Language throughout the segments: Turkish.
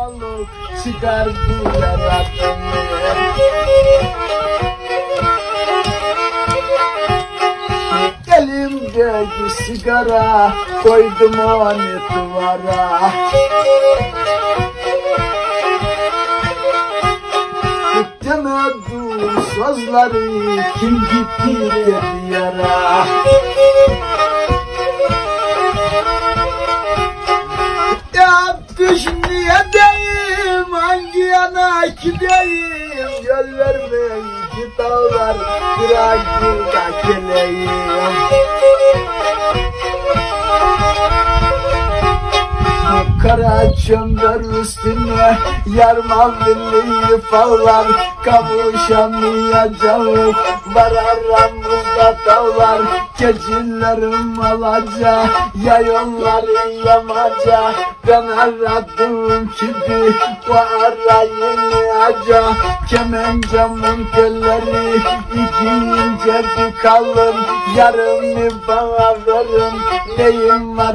Sevdalık çıkardı yarattığını Elimdeki sigara koydum onu duvara. Demedim sözleri kim gitti dedi yara gideyim Yol vermeyin ki dağlar bırak burada geleyim Kara çömber üstüne yarma birliği fallar Kavuşamayacağız var aramızda dağlar Gecelerim alaca yayınları yamaca. Ben aradığım gibi bu arayınca Kemencamın telleri iki ince bir kalın. Yarımı bana verin neyim var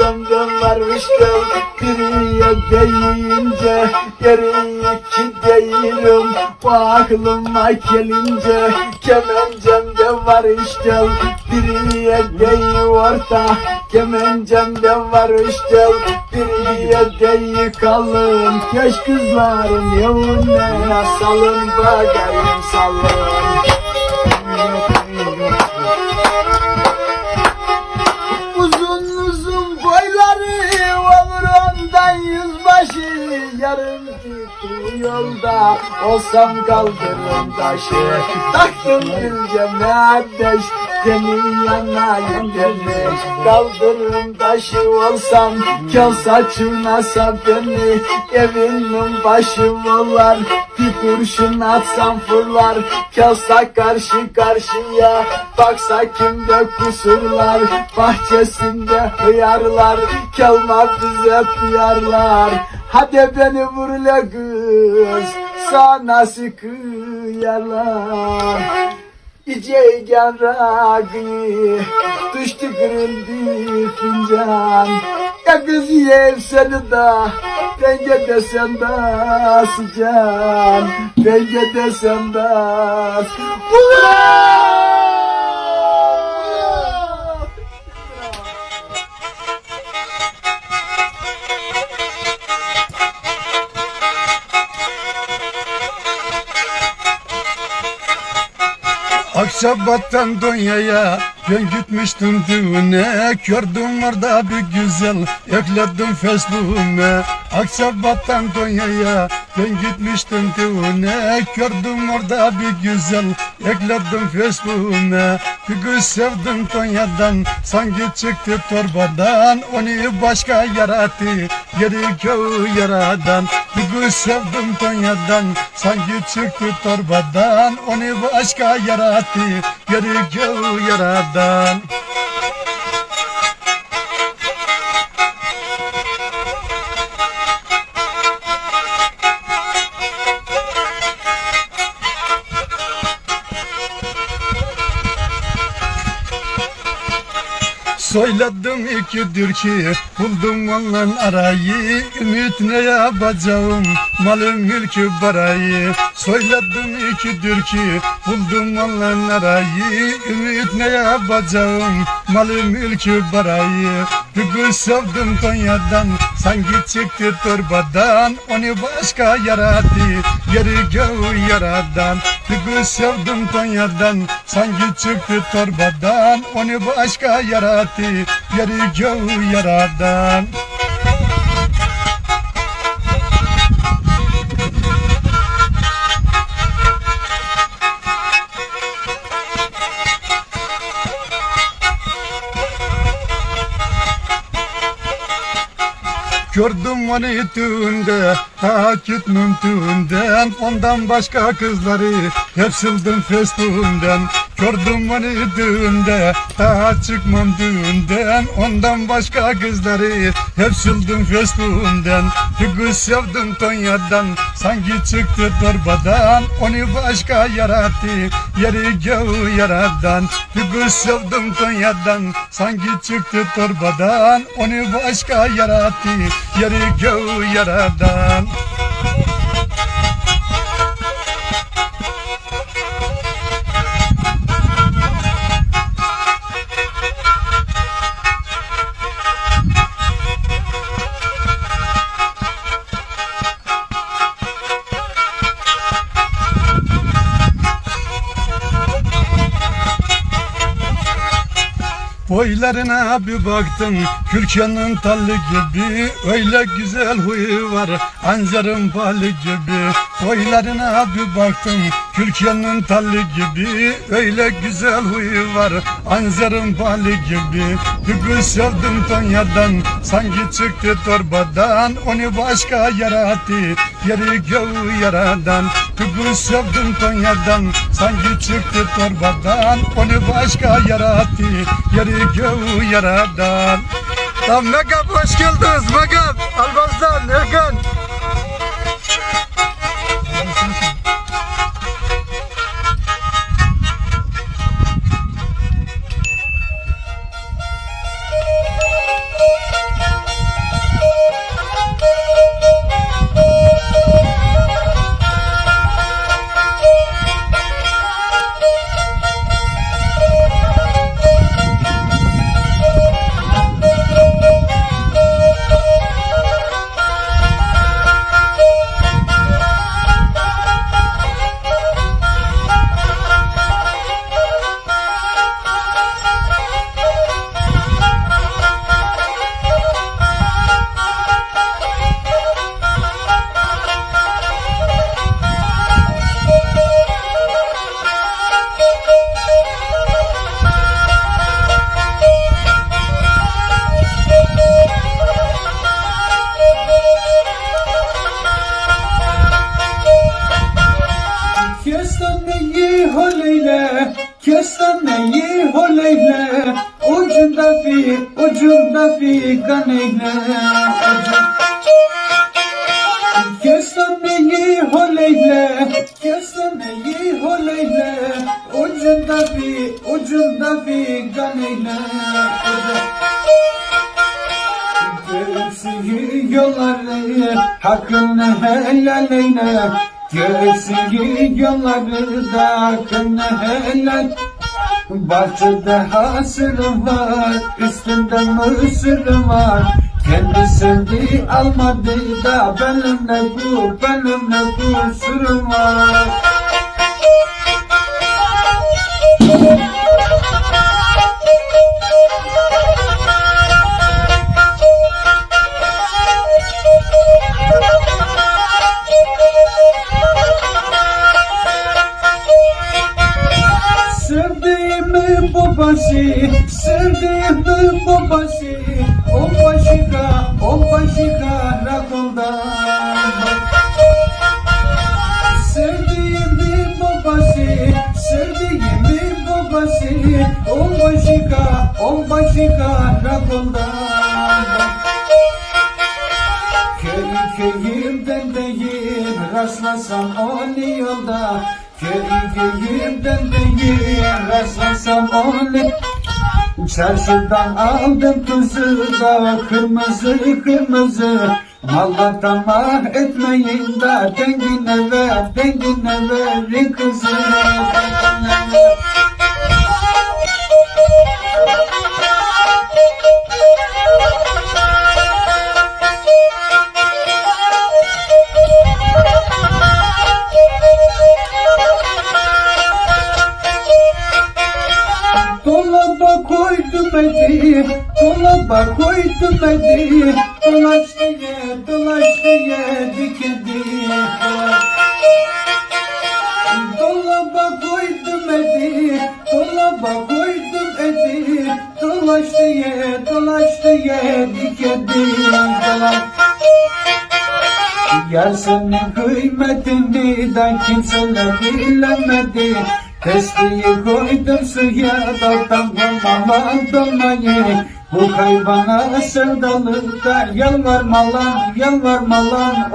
sağlın Kemencamdan varmıştım biriye deyince Geri iki değilim. Bu aklıma gelince Kemencamda var işte. Biriye değil orta Kemencamda var işte. Biriye değil kalın. Keş kızların yoluna salın bakayım salın Yarım gitti yolda olsam kaldırım taşı. Taktım dilceme ateş beni yanayım demiş Kaldırım taşı olsam kel saçına beni Evimin başı olar bir kurşun atsam fırlar. Kelsa karşı karşıya baksa kimde kusurlar? Bahçesinde hıyarlar Kelma bize duyarlar Hadi beni vur le kız Sana sıkıyarlar İceygen rakı Düştü kırıldı fincan. Ya kız yev seni da Denge desem da sıcan Denge desem da Ulan! Akçabat'tan Donya'ya ben gitmiştim düğüne. Gördüm orada bir güzel ekledim Facebook'uma Akçabat'tan Donya'ya ben gitmiştim düğüne Gördüm orada bir güzel. Ekledim Facebook'uma Bir kız sevdim Tonya'dan sanki çıktı torbadan Onu başka yarattı. Geri göğü yaradan Bir kız sevdim Tonya'dan sanki çıktı torbadan Onu başka yarattı. Geri göğü yaradan Söyledim ikidir ki buldum onların arayı. Ümit ne yapacağım malım mülkü barayı. Söyledim ikidir ki buldum onların arayı. Ümit ne yapacağım malım mülkü barayı Kız sevdim Konya'dan sanki çıktı torbadan. Onu başka yarattı yeri göğü yaradan. Kız sevdim Konya'dan sanki çıktı torbadan. Onu başka yarattı yeri göğü yaradan Gördüm onu düğünde Takip mümkünden. Ondan başka kızları Hep sildim Facebook'umdan Gördüm onu düğünde Daha çıkmam düğünden Ondan başka kızları Hep sildim Facebook'umdan kız sevdim Tonya'dan Sanki çıktı torbadan Onu başka yarattı. Yeri göğü yaradan kız sevdim Tonya'dan Sanki çıktı torbadan Onu başka yarattı. Yeri göğü yaradan Boylarına bir baktım Kürkanın tallı gibi. Öyle güzel huyu var Ancarın balı gibi. Boylarına bir baktım Kürkanın tallı gibi. Öyle güzel huyu var Ancarın balı gibi. Kız sevdim Tonya'dan Sanki çıktı torbadan. Onu başka yarattı Yeri göğü yaradan. Kız sevdim Tonya'dan Sanki çıktı torbadan Onu başka yarattı Yeri göğü yaradan. Tam Megap hoş geldiniz Megap Albarslan Erkan kaneyle Kestaneyi holeyle, kestaneyi holeyle Ucunda bir, ucunda bir kaneyle Göğsü yolları hakkını helal eyle. Da hakkını helal Bahçede hasırı var Üstünde mısırı var. Kendi sevdi almadı da Benimle bu, benimle bu sürüm var Sevdiğimin babası, sevdiğimin babası On başıka, on başıka rakolda. Sevdiğimin babası, sevdiğimin babası On başıka, on başıka rakolda. Köy köyümden değil rastlasam onu yolda Köy köyümden değil rastlasam onu Çarşıdan aldım tuzu da kırmızı kırmızı. Malla tamah etmeyin da dengine ver, dengine ver kızı edi, dolaba koydum edi Dolaştı ye, dolaştı ye, dikildi Dolaba koydum edi, dolaba koydum edi Dolaştı ye, dolaştı ye, dikildi Yar senin kıymetini de kimseler bilemedi Testiyi koydum suya daldan dolmama dolmayı. Bu kaybana sevdalıkta Yalvarma lan, yalvarma lan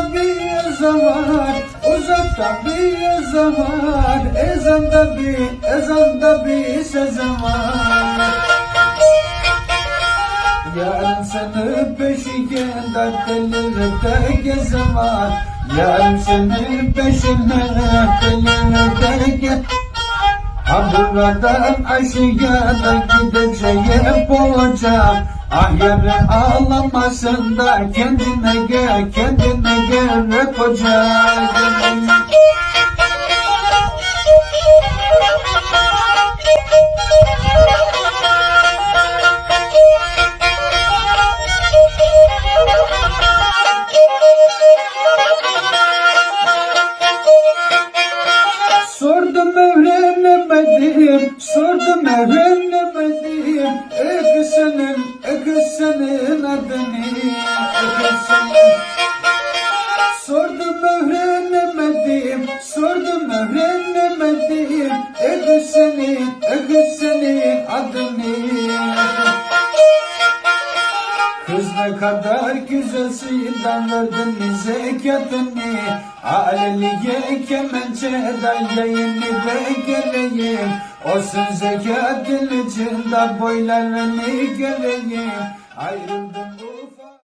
Uzakta bir zaman, uzakta bir zaman, ezanda bir, ezanda bir var. Yarın seni peşinde delirte gezem var Yarın seni peşinde delirte gez Ha buradan aşağıda gideceğim olacak Ah yarın ağlamasın da kendine gel kendine gel koca. Sordum kadar güzelsin verdin zekatını Aleliye kemençe dayayını bekleyeyim Olsun zekatın içinde boylarını göreyim Ayrıldım bu